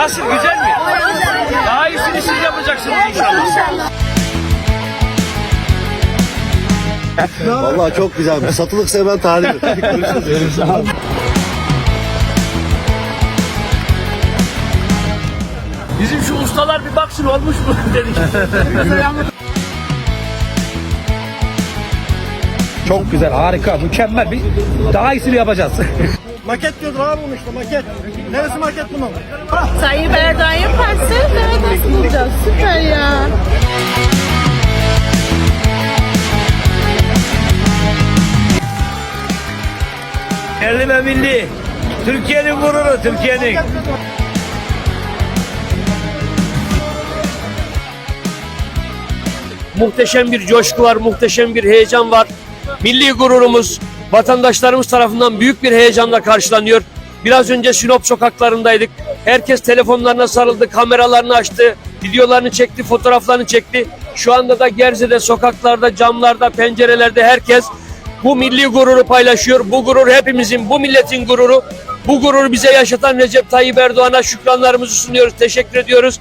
Nasıl güzel mi? Daha iyisini siz yapacaksınız inşallah. Vallahi çok güzelmiş. Satılık hemen tarih. Görüşürüz. Bizim şu ustalar bir baksın olmuş mu dedik. Çok güzel, harika, mükemmel bir daha iyisini yapacağız. Maket diyordur abi bunu işte maket. Neresi maket bunun? Tayyip Erdoğan yaparsa daha nasıl bulacağız? Süper ya. Yerli ve milli. Türkiye'nin gururu, Türkiye'nin. Muhteşem bir coşku var, muhteşem bir heyecan var. Milli gururumuz vatandaşlarımız tarafından büyük bir heyecanla karşılanıyor. Biraz önce Sinop sokaklarındaydık. Herkes telefonlarına sarıldı, kameralarını açtı, videolarını çekti, fotoğraflarını çekti. Şu anda da Gerze'de, sokaklarda, camlarda, pencerelerde herkes bu milli gururu paylaşıyor. Bu gurur hepimizin, bu milletin gururu. Bu gururu bize yaşatan Recep Tayyip Erdoğan'a şükranlarımızı sunuyoruz. Teşekkür ediyoruz.